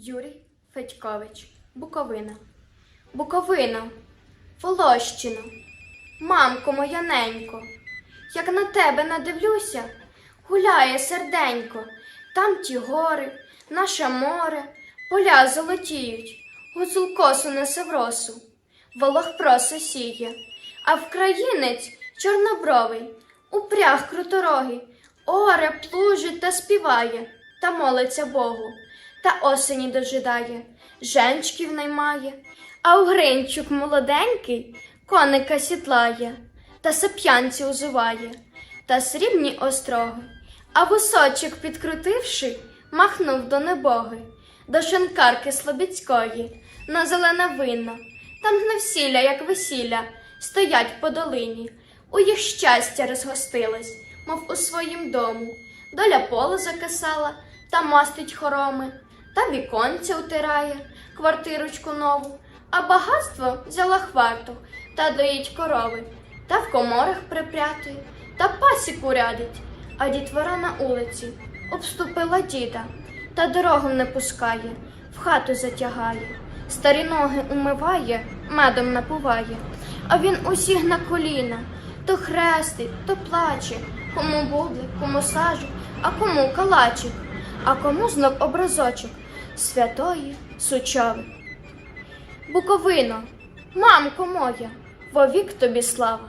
Юрій Федькович, Буковина. Буковино, Волощино, мамко моя ненько, як на тебе надивлюся, гуляє серденько, там ті гори, наше море, поля золотіють, гуцул косу несе в росу, волох просо сіє, а вкраїнець чорнобровий, упряг круторогий, оре плужить та співає, та молиться Богу, та осені дожидає, женчків наймає, а у гринчук молоденький коника сідлає, та сап'янці узуває, та срібні остроги, а вусочок підкрутивши, махнув до небоги, до шинкарки Слобідської, на зелене вино, там на всіля, як весілля, стоять по долині, у їх щастя розгостилась, мов у своїм дому, доля поле закисала, та мастить хороми, та віконця утирає, квартирочку нову, а багатство взяла хварту та доїть корови, та в коморах припрятує, та пасіку рядить, а дітвора на улиці обступила діда, та дорогу не пускає, в хату затягає, старі ноги умиває, медом напуває, а він усіх на коліна, то хрестить, то плаче, кому бублик, кому сажу, а кому калачик, а кому знов образочок святої сучови. Буковино, мамко моя, вовік тобі слава.